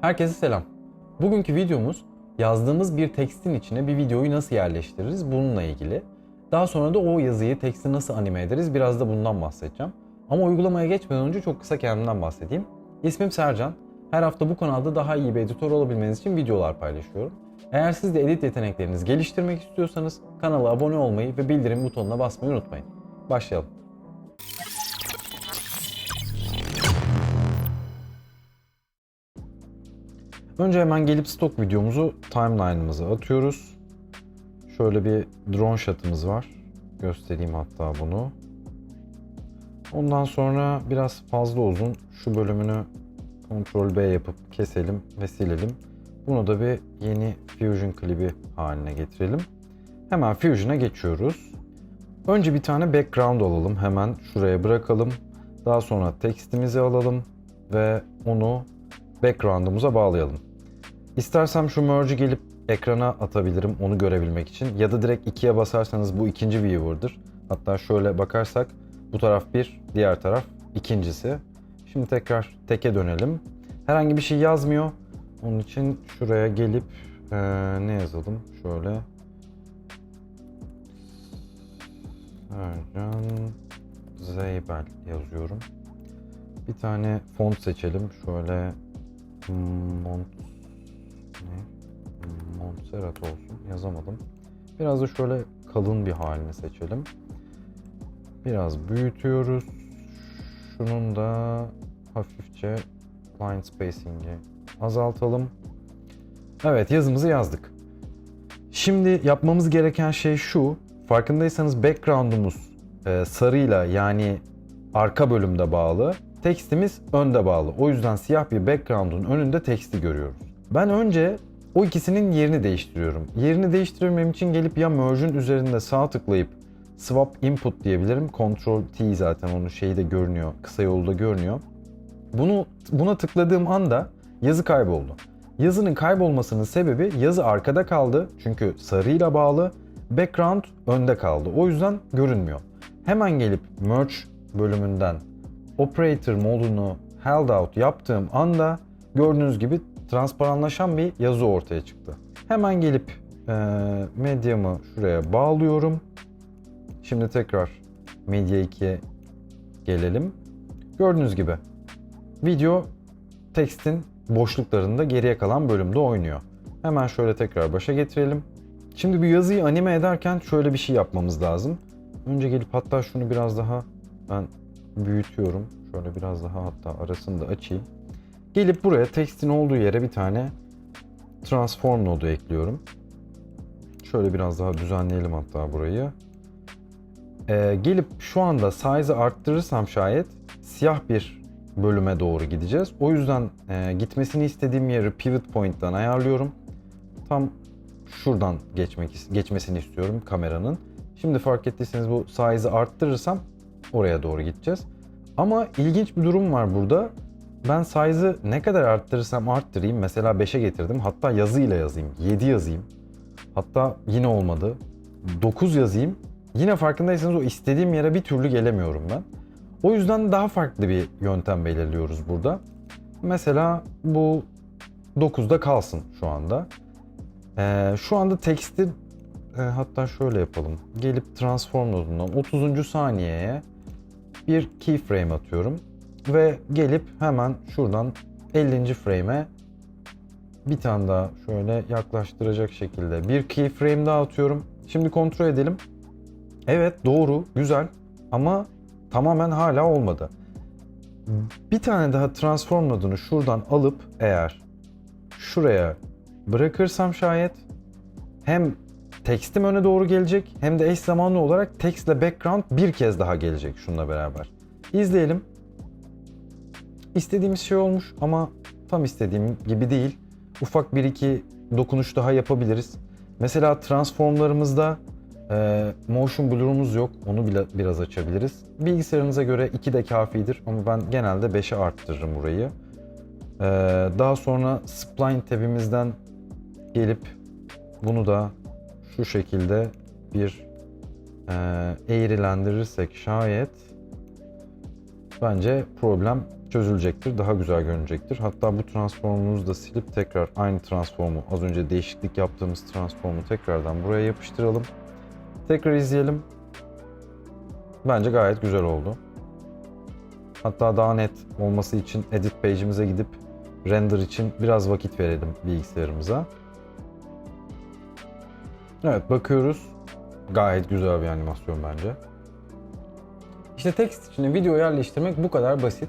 Herkese selam. Bugünkü videomuz yazdığımız bir tekstin içine bir videoyu nasıl yerleştiririz bununla ilgili. Daha sonra da o yazıyı, teksti nasıl anime ederiz biraz da bundan bahsedeceğim. Ama uygulamaya geçmeden önce çok kısa kendimden bahsedeyim. İsmim Sercan. Her hafta bu kanalda daha iyi bir editör olabilmeniz için videolar paylaşıyorum. Eğer siz de edit yeteneklerinizi geliştirmek istiyorsanız kanala abone olmayı ve bildirim butonuna basmayı unutmayın. Başlayalım. Önce hemen gelip stok videomuzu timeline'ımıza atıyoruz. Şöyle bir drone shot'ımız var. Göstereyim hatta bunu. Ondan sonra biraz fazla uzun şu bölümünü Ctrl B yapıp keselim ve silelim. Bunu da bir yeni Fusion klibi haline getirelim. Hemen Fusion'a geçiyoruz. Önce bir tane background alalım. Hemen şuraya bırakalım. Daha sonra tekstimizi alalım ve onu background'ımıza bağlayalım. İstersem şu merge'i gelip ekrana atabilirim onu görebilmek için. Ya da direkt ikiye basarsanız bu ikinci viewer'dır. Hatta şöyle bakarsak bu taraf bir, diğer taraf ikincisi. Şimdi tekrar teke dönelim. Herhangi bir şey yazmıyor. Onun için şuraya gelip eee, ne yazalım? Şöyle. Sercan Zeybel yazıyorum. Bir tane font seçelim. Şöyle Mont ne? Montserrat olsun. Yazamadım. Biraz da şöyle kalın bir halini seçelim. Biraz büyütüyoruz. Şunun da hafifçe line spacing'i azaltalım. Evet yazımızı yazdık. Şimdi yapmamız gereken şey şu. Farkındaysanız background'umuz e, sarıyla yani arka bölümde bağlı. Tekstimiz önde bağlı. O yüzden siyah bir background'un önünde teksti görüyoruz. Ben önce o ikisinin yerini değiştiriyorum. Yerini değiştirmem için gelip ya merge'ün üzerinde sağ tıklayıp swap input diyebilirim. Ctrl T zaten onun şeyi de görünüyor. Kısa yolu da görünüyor. Bunu buna tıkladığım anda yazı kayboldu. Yazının kaybolmasının sebebi yazı arkada kaldı. Çünkü sarıyla bağlı. Background önde kaldı. O yüzden görünmüyor. Hemen gelip merge bölümünden operator modunu held out yaptığım anda gördüğünüz gibi transparanlaşan bir yazı ortaya çıktı. Hemen gelip e, medyamı şuraya bağlıyorum. Şimdi tekrar Media 2'ye gelelim. Gördüğünüz gibi video tekstin boşluklarında geriye kalan bölümde oynuyor. Hemen şöyle tekrar başa getirelim. Şimdi bu yazıyı anime ederken şöyle bir şey yapmamız lazım. Önce gelip hatta şunu biraz daha ben büyütüyorum. Şöyle biraz daha hatta arasını da açayım. Gelip buraya tekstin olduğu yere bir tane transform nodu ekliyorum. Şöyle biraz daha düzenleyelim hatta burayı. Ee, gelip şu anda size'ı arttırırsam şayet siyah bir bölüme doğru gideceğiz. O yüzden e, gitmesini istediğim yeri pivot point'ten ayarlıyorum. Tam şuradan geçmek geçmesini istiyorum kameranın. Şimdi fark ettiyseniz bu size'ı arttırırsam oraya doğru gideceğiz. Ama ilginç bir durum var burada. Ben size'ı ne kadar arttırırsam arttırayım. Mesela 5'e getirdim. Hatta yazıyla yazayım. 7 yazayım. Hatta yine olmadı. 9 yazayım. Yine farkındaysanız o istediğim yere bir türlü gelemiyorum ben. O yüzden daha farklı bir yöntem belirliyoruz burada. Mesela bu 9'da kalsın şu anda. Ee, şu anda teksti e, hatta şöyle yapalım. Gelip transform nodundan 30. saniyeye bir keyframe atıyorum. Ve gelip hemen şuradan 50. frame'e bir tane daha şöyle yaklaştıracak şekilde bir keyframe daha atıyorum. Şimdi kontrol edelim. Evet doğru, güzel ama tamamen hala olmadı. Bir tane daha transform nodunu şuradan alıp eğer şuraya bırakırsam şayet hem tekstim öne doğru gelecek hem de eş zamanlı olarak tekstle background bir kez daha gelecek şununla beraber. İzleyelim. İstediğimiz şey olmuş ama tam istediğim gibi değil. Ufak bir iki dokunuş daha yapabiliriz. Mesela transformlarımızda e, motion blur'umuz yok. Onu bile biraz açabiliriz. Bilgisayarınıza göre 2 de kafidir ama ben genelde 5'e arttırırım burayı. E, daha sonra spline tabimizden gelip bunu da şu şekilde bir e, eğrilendirirsek şayet bence problem çözülecektir. Daha güzel görünecektir. Hatta bu transformumuzu da silip tekrar aynı transformu az önce değişiklik yaptığımız transformu tekrardan buraya yapıştıralım. Tekrar izleyelim. Bence gayet güzel oldu. Hatta daha net olması için edit page'imize gidip render için biraz vakit verelim bilgisayarımıza. Evet bakıyoruz. Gayet güzel bir animasyon bence. İşte text için video yerleştirmek bu kadar basit.